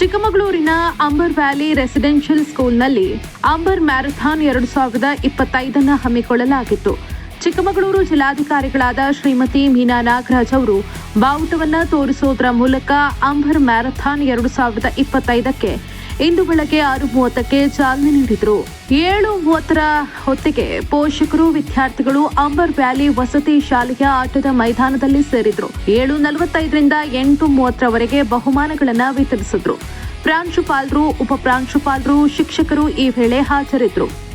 ಚಿಕ್ಕಮಗಳೂರಿನ Amber valley residential ಸ್ಕೂಲ್ನಲ್ಲಿ Amber marathon ಎರಡು ಸಾವಿರದ ಇಪ್ಪತ್ತೈದನ್ನು ಹಮ್ಮಿಕೊಳ್ಳಲಾಗಿತ್ತು. ಚಿಕ್ಕಮಗಳೂರು ಜಿಲ್ಲಾಧಿಕಾರಿಗಳಾದ ಶ್ರೀಮತಿ ಮೀನಾ ನಾಗರಾಜ್ ಅವರು ಬಾವುಟವನ್ನು ತೋರಿಸೋದರ ಮೂಲಕ ಅಂಬರ್ ಮ್ಯಾರಥಾನ್ ಎರಡು ಸಾವಿರದ ಇಪ್ಪತ್ತೈದಕ್ಕೆ ಇಂದು ಬೆಳಗ್ಗೆ ಆರು ಮೂವತ್ತಕ್ಕೆ ಚಾಲನೆ ನೀಡಿದರು. ಏಳು ಮೂವತ್ತರ ಹೊತ್ತಿಗೆ ಪೋಷಕರು, ವಿದ್ಯಾರ್ಥಿಗಳು ಅಂಬರ್ ವ್ಯಾಲಿ ವಸತಿ ಶಾಲೆಯ ಆಟದ ಮೈದಾನದಲ್ಲಿ ಸೇರಿದ್ರು. ಏಳು ನಲವತ್ತೈದರಿಂದ ಎಂಟು ಮೂವತ್ತರವರೆಗೆ ಬಹುಮಾನಗಳನ್ನು ವಿತರಿಸಿದ್ರು. ಪ್ರಾಂಶುಪಾಲರು, ಉಪ ಪ್ರಾಂಶುಪಾಲರು, ಶಿಕ್ಷಕರು ಈ ವೇಳೆ ಹಾಜರಿದ್ದರು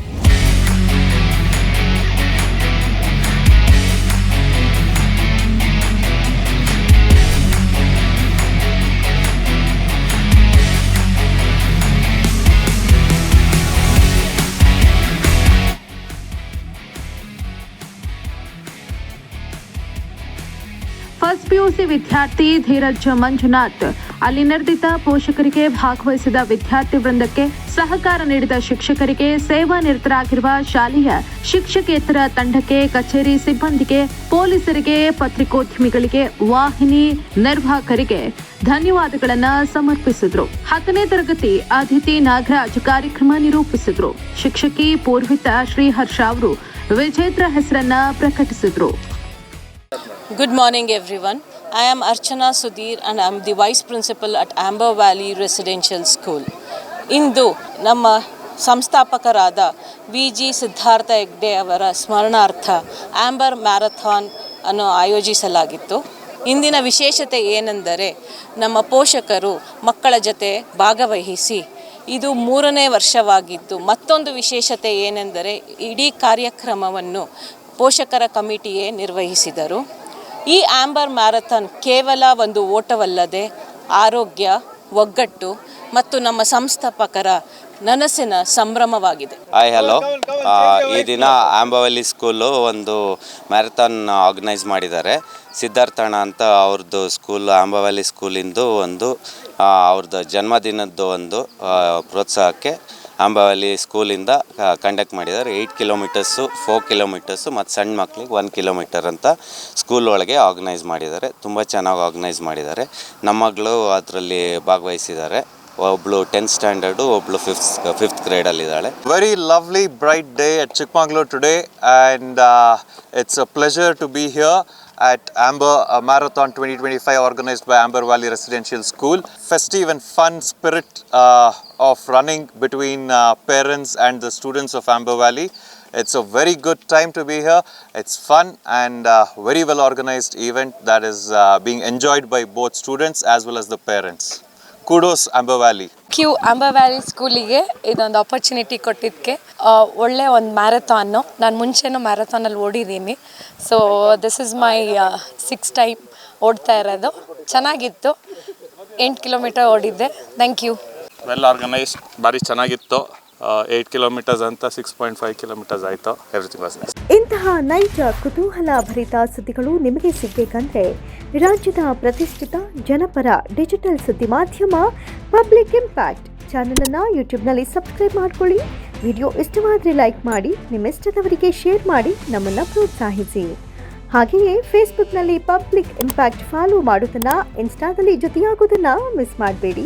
ಪಿಯುಸಿ ವಿದ್ಯಾರ್ಥಿ ಧೀರಜ್ ಮಂಜುನಾಥ್. ಅಲ್ಲಿ ನಡೆದಿದ್ದ ಪೋಷಕರಿಗೆ ಭಾಗವಹಿಸಿದ ವಿದ್ಯಾರ್ಥಿ ವೃಂದಕ್ಕೆ ಸಹಕಾರ ನೀಡಿದ ಶಿಕ್ಷಕರಿಗೆ ಸೇವಾ ನಿರತರಾಗಿರುವ ಶಾಲೆಯ ಶಿಕ್ಷಕೇತರ ತಂಡಕ್ಕೆ ಕಚೇರಿ ಸಿಬ್ಬಂದಿಗೆ ಪೊಲೀಸರಿಗೆ ಪತ್ರಿಕೋದ್ಯಮಿಗಳಿಗೆ ವಾಹಿನಿ ನಿರ್ವಾಹಕರಿಗೆ ಧನ್ಯವಾದಗಳನ್ನು ಸಮರ್ಪಿಸಿದ್ರು. ಹತ್ತನೇ ತರಗತಿ ಅತಿಥಿ ನಾಗರಾಜ್ ಕಾರ್ಯಕ್ರಮ ನಿರೂಪಿಸಿದ್ರು. ಶಿಕ್ಷಕಿ ಪೂರ್ವಿತಾ ಶ್ರೀಹರ್ಷ ಅವರು ವಿಜೇತರ ಹೆಸರನ್ನ ಪ್ರಕಟಿಸಿದ್ರು. Good morning, everyone. I am Archana Sudhir and I am the Vice Principal at Amber Valley Residential School. ಇಂದು ನಮ್ಮ ಸಂಸ್ಥಾಪಕರಾದ ವಿ ಜಿ ಸಿದ್ಧಾರ್ಥ ಹೆಗ್ಡೆ ಅವರ ಸ್ಮರಣಾರ್ಥ ಆಂಬರ್ ಮ್ಯಾರಥಾನ್ ಅನ್ನು ಆಯೋಜಿಸಲಾಗಿತ್ತು ಇಂದಿನ ವಿಶೇಷತೆ ಏನೆಂದರೆ ನಮ್ಮ ಪೋಷಕರು ಮಕ್ಕಳ ಜೊತೆ ಭಾಗವಹಿಸಿ ಇದು ಮೂರನೇ ವರ್ಷವಾಗಿದ್ದು ಮತ್ತೊಂದು ವಿಶೇಷತೆ ಏನೆಂದರೆ ಇಡೀ ಕಾರ್ಯಕ್ರಮವನ್ನು ಪೋಷಕರ ಕಮಿಟಿಯೇ ನಿರ್ವಹಿಸಿದರು. ಈ ಆಂಬರ್ ಮ್ಯಾರಥಾನ್ ಕೇವಲ ಒಂದು ಓಟವಲ್ಲದೆ ಆರೋಗ್ಯ, ಒಗ್ಗಟ್ಟು ಮತ್ತು ನಮ್ಮ ಸಂಸ್ಥಾಪಕರ ನನಸಿನ ಸಂಭ್ರಮವಾಗಿದೆ. ಹಾಯ್ ಹಲೋ ಈ ದಿನ ಆಂಬವಲ್ಲಿ ಸ್ಕೂಲು ಒಂದು ಮ್ಯಾರಥಾನ್ ಆರ್ಗನೈಸ್ ಮಾಡಿದ್ದಾರೆ. ಸಿದ್ಧಾರ್ಥಣ ಅಂತ ಅವ್ರದ್ದು ಸ್ಕೂಲ್, ಆಂಬವಲ್ಲಿ ಸ್ಕೂಲಿಂದು ಒಂದು ಅವ್ರದ್ದು ಜನ್ಮದಿನದ್ದು ಒಂದು ಪ್ರೋತ್ಸಾಹಕ್ಕೆ ಆಂಬವಲ್ಲಿ ಸ್ಕೂಲಿಂದ ಕಂಡಕ್ಟ್ ಮಾಡಿದ್ದಾರೆ. ಏಯ್ಟ್ ಕಿಲೋಮೀಟರ್ಸು ಫೋರ್ ಕಿಲೋಮೀಟರ್ಸು ಮತ್ತು ಸಣ್ಣ ಮಕ್ಕಳಿಗೆ ಒನ್ ಕಿಲೋಮೀಟರ್ ಅಂತ ಸ್ಕೂಲ್ ಒಳಗೆ ಆರ್ಗನೈಸ್ ಮಾಡಿದ್ದಾರೆ. ತುಂಬ ಚೆನ್ನಾಗಿ ಆರ್ಗನೈಸ್ ಮಾಡಿದ್ದಾರೆ. ನಮ್ಮ ಮಗಳು ಅದರಲ್ಲಿ ಭಾಗವಹಿಸಿದ್ದಾರೆ. ಒಬ್ಳು ಟೆಂತ್ ಸ್ಟ್ಯಾಂಡರ್ಡು ಒಬ್ಳು fifth fifth ಗ್ರೇಡಲ್ಲಿದ್ದಾಳೆ very lovely bright day at Chikmagalur today and it's a pleasure to be here at Amber uh, Marathon 2025 organized by Amber Valley Residential School. Festive and fun spirit uh, of running between uh, parents and the students of Amber Valley. It's a very good time to be here. It's fun and uh, very well organized event that is uh, being enjoyed by both students as well as the parents. Kudos Amber Valley. ಕ್ಯೂ ಯು valley ಸ್ಕೂಲಿಗೆ ಇದೊಂದು opportunity ಕೊಟ್ಟಿದ್ದಕ್ಕೆ. ಒಳ್ಳೆ ಒಂದು ಮ್ಯಾರಥಾನು. ನಾನು ಮುಂಚೆನೂ ಮ್ಯಾರಥಾನಲ್ಲಿ ಓಡಿದ್ದೀನಿ. So this is my six time ಓಡ್ತಾ ಇರೋದು. ಚೆನ್ನಾಗಿತ್ತು. ಎಂಟು ಕಿಲೋಮೀಟರ್ ಓಡಿದ್ದೆ. ಥ್ಯಾಂಕ್ ಯು ವೆಲ್ ಆರ್ಗನೈಸ್ಡ್ ಭಾರಿ ಚೆನ್ನಾಗಿತ್ತು. ಏಯ್ಟ್ ಕಿಲೋಮೀಟರ್ಸ್ ಅಂತ ಸಿಕ್ಸ್ ಪಾಯಿಂಟ್ ಫೈವ್ ಕಿಲೋಮೀಟರ್ಸ್ ಆಯಿತು. ಎವ್ರಿಥಿಂಗ್ ವಾಸ್ ನೈಸ್ ಇಂತಹ ನೈಜ, ಕುತೂಹಲ ಭರಿತ ಸುದ್ದಿಗಳು ನಿಮಗೆ ಸಿಗಬೇಕಂದ್ರೆ ರಾಜ್ಯದ ಪ್ರತಿಷ್ಠಿತ ಜನಪರ ಡಿಜಿಟಲ್ ಸುದ್ದಿ ಮಾಧ್ಯಮ ಪಬ್ಲಿಕ್ ಇಂಪ್ಯಾಕ್ಟ್ ಚಾನಲನ್ನು ಯೂಟ್ಯೂಬ್ನಲ್ಲಿ ಸಬ್ಸ್ಕ್ರೈಬ್ ಮಾಡ್ಕೊಳ್ಳಿ. ವಿಡಿಯೋ ಇಷ್ಟವಾದರೆ ಲೈಕ್ ಮಾಡಿ ನಿಮ್ಮ ಇಷ್ಟದವರಿಗೆ ಶೇರ್ ಮಾಡಿ, ನಮ್ಮನ್ನು ಪ್ರೋತ್ಸಾಹಿಸಿ. ಹಾಗೆಯೇ ಫೇಸ್ಬುಕ್ನಲ್ಲಿ ಪಬ್ಲಿಕ್ ಇಂಪ್ಯಾಕ್ಟ್ ಫಾಲೋ ಮಾಡೋದನ್ನು ಇನ್ಸ್ಟಾದಲ್ಲಿ ಜೊತೆಯಾಗೋದನ್ನು ಮಿಸ್ ಮಾಡಬೇಡಿ.